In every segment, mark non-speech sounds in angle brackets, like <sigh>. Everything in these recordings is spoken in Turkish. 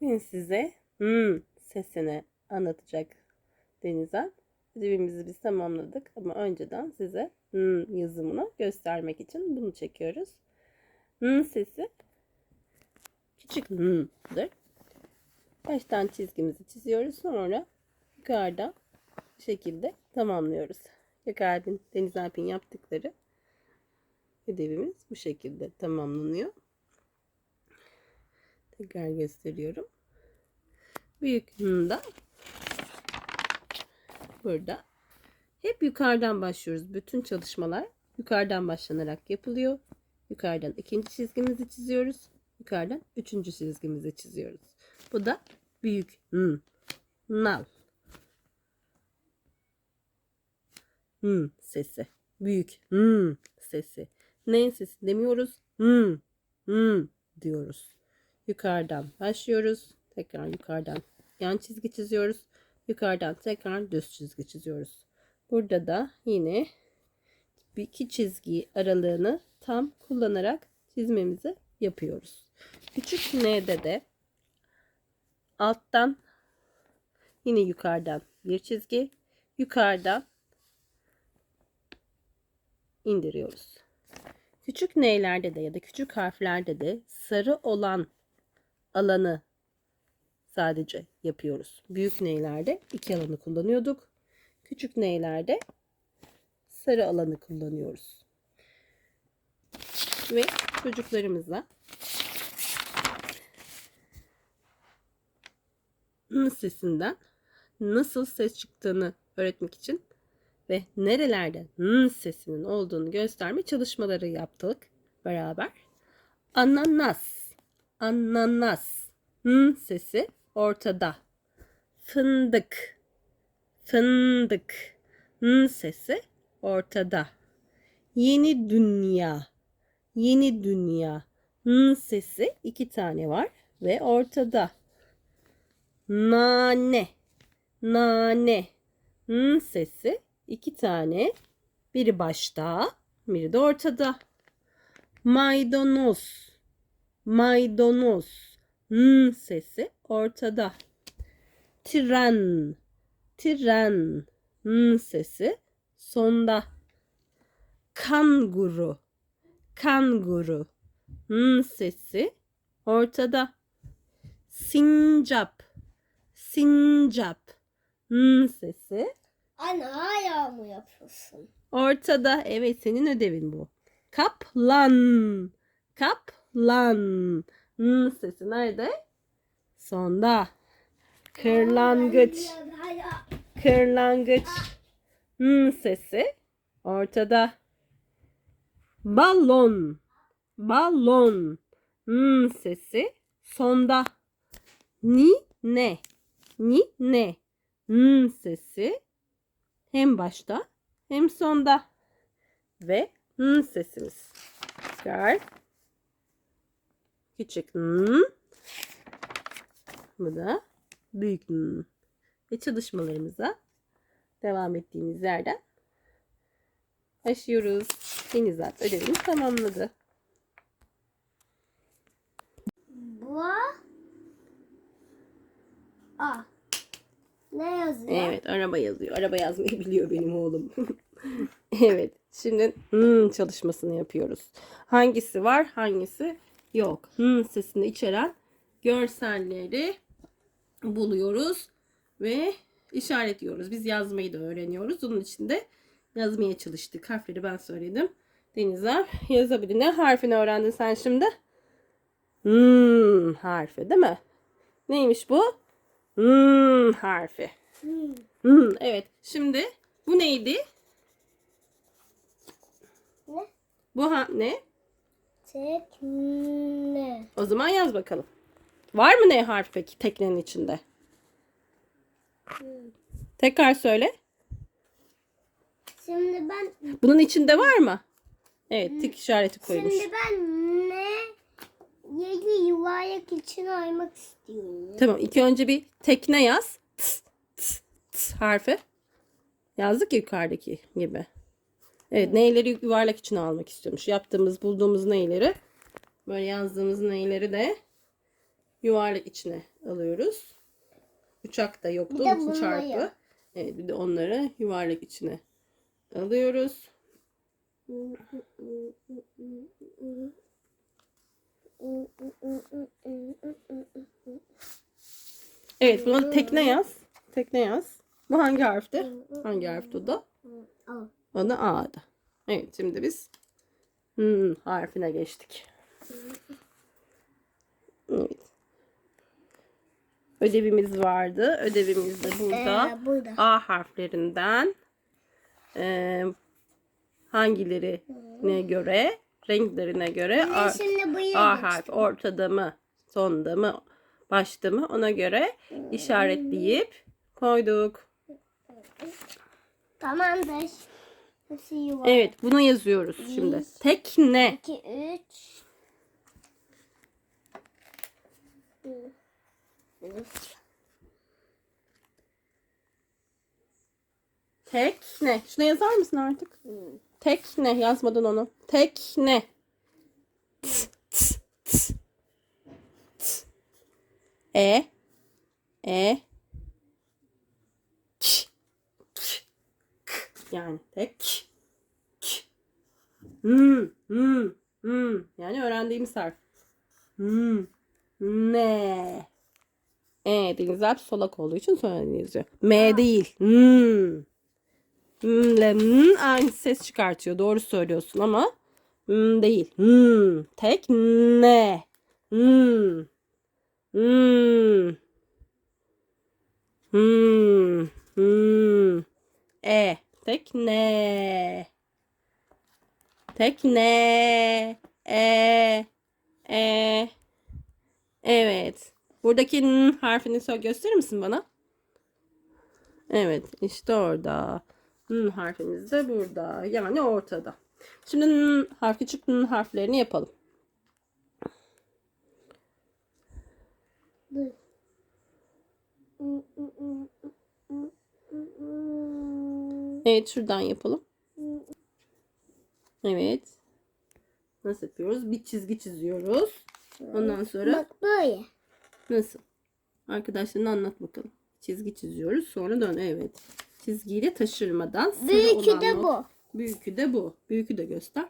Bugün size hmm sesini anlatacak Deniz'den. Ödevimizi biz tamamladık ama önceden size hmm yazımını göstermek için bunu çekiyoruz. Hmm sesi küçük h'dır. Baştan çizgimizi çiziyoruz. Sonra yukarıda bu şekilde tamamlıyoruz. Yukarıdan Deniz Alp'in yaptıkları ödevimiz bu şekilde tamamlanıyor. Tekrar gösteriyorum. Büyük h'da burada. Hep yukarıdan başlıyoruz. Bütün çalışmalar yukarıdan başlanarak yapılıyor. Yukarıdan ikinci çizgimizi çiziyoruz. Yukarıdan üçüncü çizgimizi çiziyoruz. Bu da büyük n. Nal. N sesi. Büyük n sesi. Ne sesi demiyoruz. N. N diyoruz. Yukarıdan başlıyoruz. Tekrar yukarıdan yan çizgi çiziyoruz. Yukarıdan tekrar düz çizgi çiziyoruz. Burada da yine bir iki çizgi aralığını tam kullanarak çizmemizi yapıyoruz. Küçük n'de de alttan yine yukarıdan bir çizgi yukarıdan indiriyoruz. Küçük n'lerde de ya da küçük harflerde de sarı olan alanı sadece yapıyoruz. Büyük neylerde iki alanı kullanıyorduk. Küçük neylerde sarı alanı kullanıyoruz. Ve çocuklarımızla n sesinden nasıl ses çıktığını öğretmek için ve nerelerde n sesinin olduğunu gösterme çalışmaları yaptık beraber. Ananas, ananas, n sesi ortada. Fındık, fındık, n sesi ortada. Yeni dünya, yeni dünya, n sesi iki tane var ve ortada. Nane, nane, n sesi iki tane. Biri başta, biri de ortada. Maydanoz, maydanoz, n sesi ortada. Tren, tren, n sesi sonda. Kanguru, kanguru, n sesi ortada. Sincap, sincap, n sesi Anne hala mı yapıyorsun? ortada. Evet senin ödevin bu. Kaplan, kaplan, n sesi nerede? Sonda. Kırlangıç, kırlangıç, n sesi ortada. Balon, balon, n sesi sonda. Ni ne, ni ne, n sesi hem başta hem sonda. Ve n sesimiz. Tekrar. Küçük n. Bu da büyük n. Ve çalışmalarımıza devam ettiğimiz yerden başlıyoruz. Denizat ödevini tamamladı. Bu A. Ne yazıyor? Evet araba yazıyor. Araba yazmayı biliyor benim oğlum. <laughs> evet şimdi hmm çalışmasını yapıyoruz. Hangisi var hangisi yok. Hmm sesini içeren görselleri buluyoruz ve işaretliyoruz. Biz yazmayı da öğreniyoruz. Onun için de yazmaya çalıştık. Harfleri ben söyledim. Denizler yazabilir. Ne harfini öğrendin sen şimdi? Hmm harfi değil mi? Neymiş bu? Hmm harfi. Hmm. Hmm, evet. Şimdi bu neydi? Ne? Bu ha ne? Tekne. O zaman yaz bakalım. Var mı ne harfi peki teknenin içinde? Tekrar söyle. Şimdi ben Bunun içinde var mı? Evet, tik işareti koymuş. şimdi ben ne yedi yuvarlak için aymak istiyorum. Tamam, ilk önce bir tekne yaz. Tıs, tıs, tıs harfi. Yazdık ya yukarıdaki gibi. Evet, neyleri yuvarlak içine almak istiyormuş. Yaptığımız, bulduğumuz neyleri böyle yazdığımız neyleri de yuvarlak içine alıyoruz. Uçak da yoktu. Bir de için çarpı. Evet bir de onları yuvarlak içine alıyoruz. Evet buna tekne yaz. Tekne yaz. Bu hangi harfti? Hangi harfti o da? Al. O da A'da. Evet şimdi biz hmm, harfine geçtik. Evet. Ödevimiz vardı. Ödevimiz de burada. Ee, burada. A harflerinden e, hangilerine göre, renklerine göre A, A harfi ortada mı, sonda mı, başta mı ona göre işaretleyip koyduk. Tamamdır. Yuvarlak. Evet bunu yazıyoruz şimdi. Bir. Tekne. 2, 3. Tekne. Şuna yazar mısın artık? Tekne yazmadan onu. Tekne. T, t, t. T. E. E. Yani tek. K. Hmm, hmm, hmm. Yani öğrendiğimiz harf. Hmm. Ne. E Deniz Alp solak olduğu için sonra yazıyor. M değil. Hmm. Hmm ile hmm aynı ses çıkartıyor. Doğru söylüyorsun ama hmm değil. Hmm. Tek ne. Hmm. Hmm. Hmm. Hmm. E. Tekne. Tekne. E. E. Evet. Buradaki n harfini söyle gösterir misin bana? Evet, işte orada. N harfimiz de burada. Yani ortada. Şimdi n harfi küçük n harflerini yapalım. Dur. Evet, şuradan yapalım. Evet. Nasıl yapıyoruz? Bir çizgi çiziyoruz. Ondan sonra Bak böyle. Nasıl? Arkadaşlarına anlat bakalım. Çizgi çiziyoruz. Sonra dön. Evet. Çizgiyi de taşırmadan. Büyükü de not- bu. Büyükü de bu. Büyükü de göster.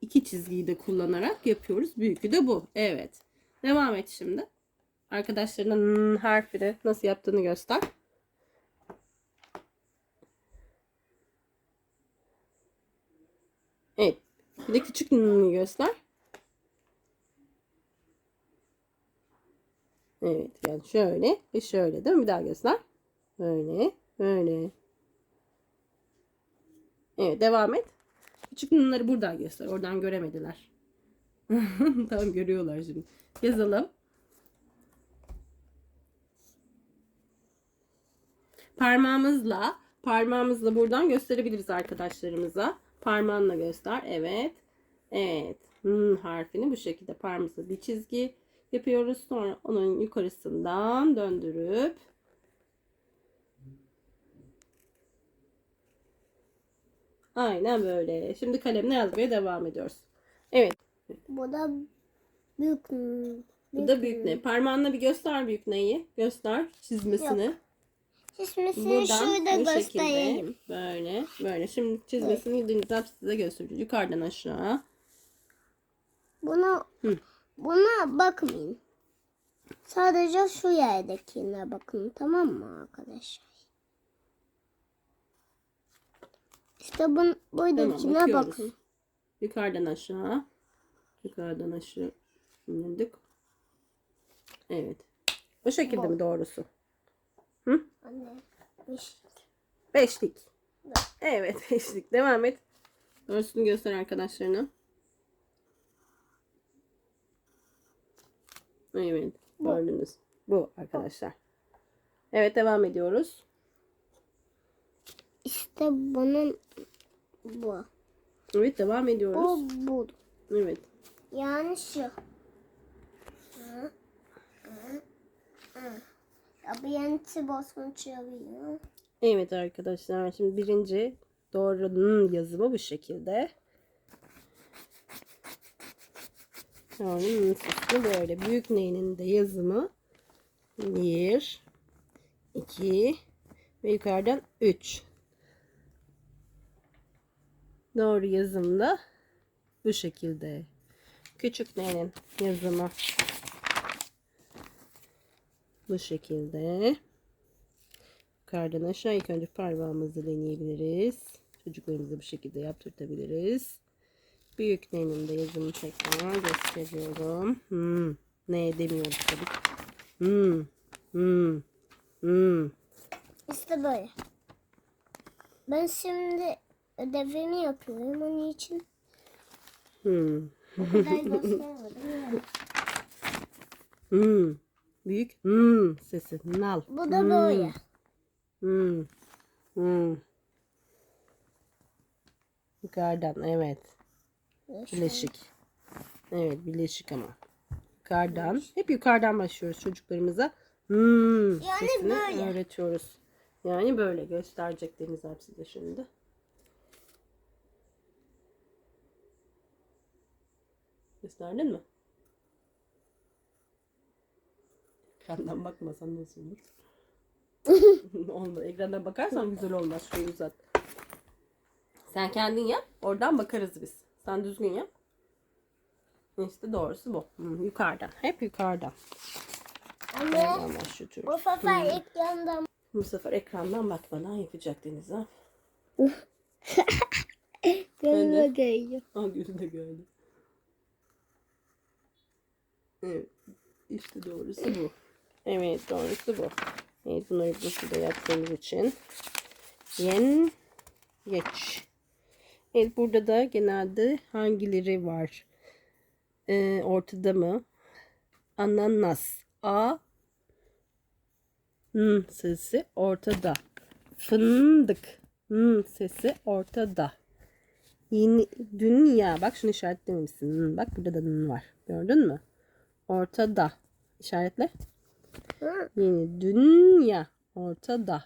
İki çizgiyi de kullanarak yapıyoruz. Büyükü de bu. Evet. Devam et şimdi. Arkadaşlarına n harfini nasıl yaptığını göster. Evet. Bir de küçük n'ni göster. Evet yani şöyle ve şöyle değil mi? Bir daha göster. Böyle, böyle. Evet devam et. Küçük numaraları buradan göster. Oradan göremediler. <laughs> tamam görüyorlar şimdi. Yazalım. Parmağımızla parmağımızla buradan gösterebiliriz arkadaşlarımıza. Parmağınla göster. Evet. Evet. N harfini bu şekilde parmağımızla bir çizgi yapıyoruz. Sonra onun yukarısından döndürüp Aynen böyle. Şimdi kalemle yazmaya devam ediyoruz. Evet. Bu da büyük. Bu da büyük ne? Parmağınla bir göster büyük neyi. Göster çizmesini. Çizmesini Buradan şurada bu göstereyim. şekilde. Böyle. Böyle. Şimdi çizmesini Deniz size göstereceğim. Yukarıdan aşağı. Buna Hı. buna bakmayın. Sadece şu yerdekine bakın tamam mı arkadaşlar? İşte bun, buradakine bakıyoruz. bakın. Yukarıdan aşağı. Yukarıdan aşağı indirdik. Evet. Bu şekilde mi doğrusu? Anne. iş- Beşlik. Evet <laughs> beşlik. Devam et. Doğrusunu göster arkadaşlarına. Evet. Gördünüz. Bu arkadaşlar. Evet devam ediyoruz. İşte bunun bu. Evet devam ediyoruz. Bu bu. Evet. Yani şu. Hı, hı, hı. Yanıtı basma çalıyor. Evet arkadaşlar. Şimdi birinci doğrunun yazımı bu şekilde. Mü? Sesli böyle. Büyük neyinin de yazımı 1 2 ve yukarıdan 3. Doğru yazım da bu şekilde. Küçük neyinin yazımı bu şekilde. Yukarıdan aşağı ilk önce parmağımızı deneyebiliriz. Çocuklarımıza bu şekilde yaptırtabiliriz. Büyük nenin de yazımı tekrar gösteriyorum. Hmm. Ne demiyoruz tabii. Hmm. Hmm. Hmm. İşte böyle. Ben şimdi ödevimi yapıyorum. Onun için Hmm. <laughs> o kadar göstermedim. Hmm. Büyük hmm sesi. Nal. Bu da böyle. Hmm. Hmm. Yukarıdan evet. Bileşik. Evet bileşik ama. Yukarıdan. Hep yukarıdan başlıyoruz çocuklarımıza. Hmm, Yani sesini böyle. öğretiyoruz. Yani böyle gösterecek Deniz abi size şimdi. Gösterdin mi? Ekrandan bakmasan nasıl olur? <laughs> Olmaz. Ekrandan bakarsan güzel olmaz. Şurayı uzat. Sen kendin yap. Oradan bakarız biz. Sen düzgün yap. İşte doğrusu bu. Hı, yukarıdan. Hep yukarıdan. Anne bu sefer ekrandan Bu sefer ekrandan bakmadan yapacak Deniz ha. gözüme geliyor. Aa gözü de gördü. Evet. İşte doğrusu bu. Evet doğrusu bu. Evet bunları bu şekilde yaptığımız için. Yen geç. Evet burada da genelde hangileri var? Ee, ortada mı? Ananas. A N sesi ortada. Fındık. N sesi ortada. Yeni dünya. Bak şunu işaretlememişsin. Bak burada da N var. Gördün mü? Ortada. İşaretle. Yeni dünya. Ortada.